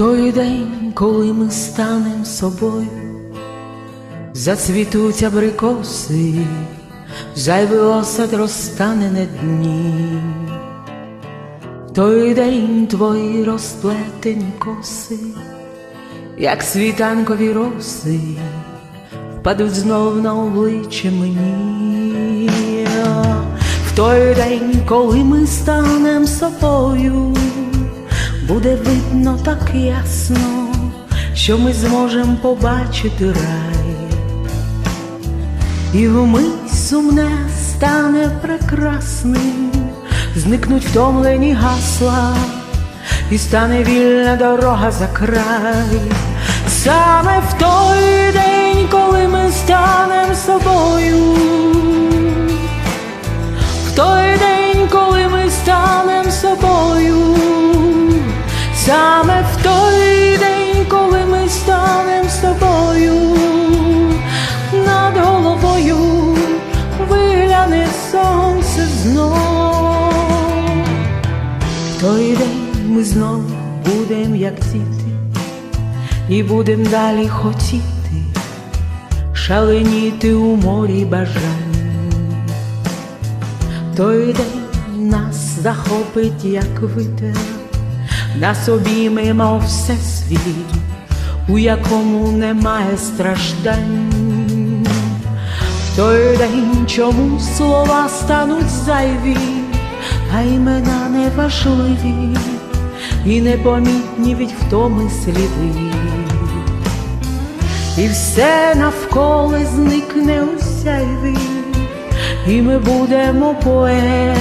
той день, коли ми станем собою, зацвітуть абрикоси, зайвий осад розтане на дні. Той день твої розплетені коси, як світанкові роси, впадуть знов на обличчя мені. В той день, коли ми станем собою, буде видно так ясно, що ми зможемо побачити рай, і вмить сумне стане прекрасним, зникнуть втомлені гасла, і стане вільна дорога за край. Саме в той ми знов будем як діти, і будем далі хотіти, шаленіти у морі бажань. Той день нас захопить, як витер, нас обійме всесвіт, у якому немає страждань. Той день чому слова стануть зайві, а імена неважливі і непомітні від втоми сліди. І все навколо зникне у сяйві, і ми будемо поет,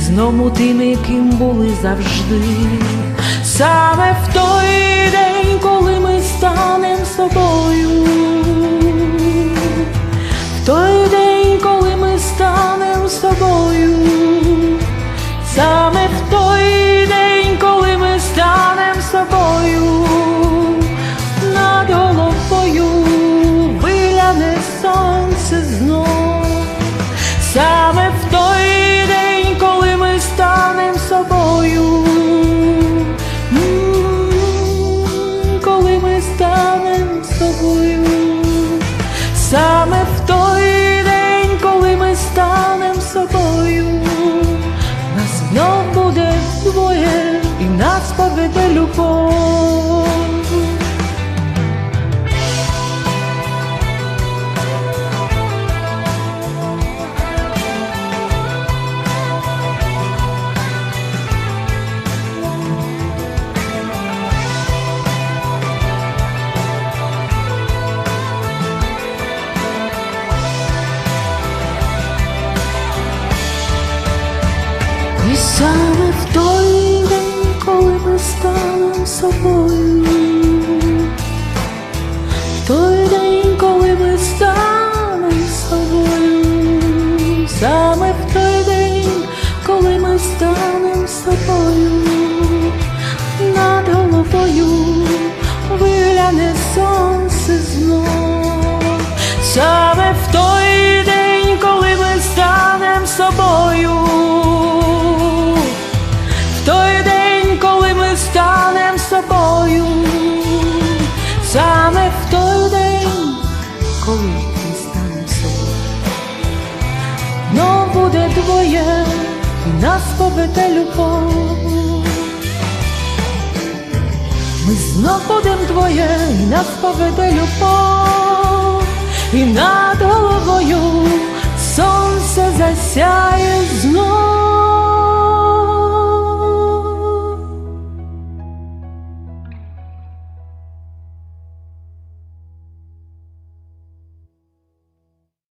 знову тими, ким були завжди. Саме в той день, коли ми станем собою, коли з тобою, саме в той день, коли ми станем собою, нас знов буде двоє, і нас поведе любов. Саме в той день, коли ми станем собою, над головою виляне сонце знов, саме в той день, коли ми станем собою. В той день, коли ми станем собою, саме в той день, коли ми станем двоє нас поведе любов, ми знов будем двоє, і нас поведе любов, і над головою сонце засяг.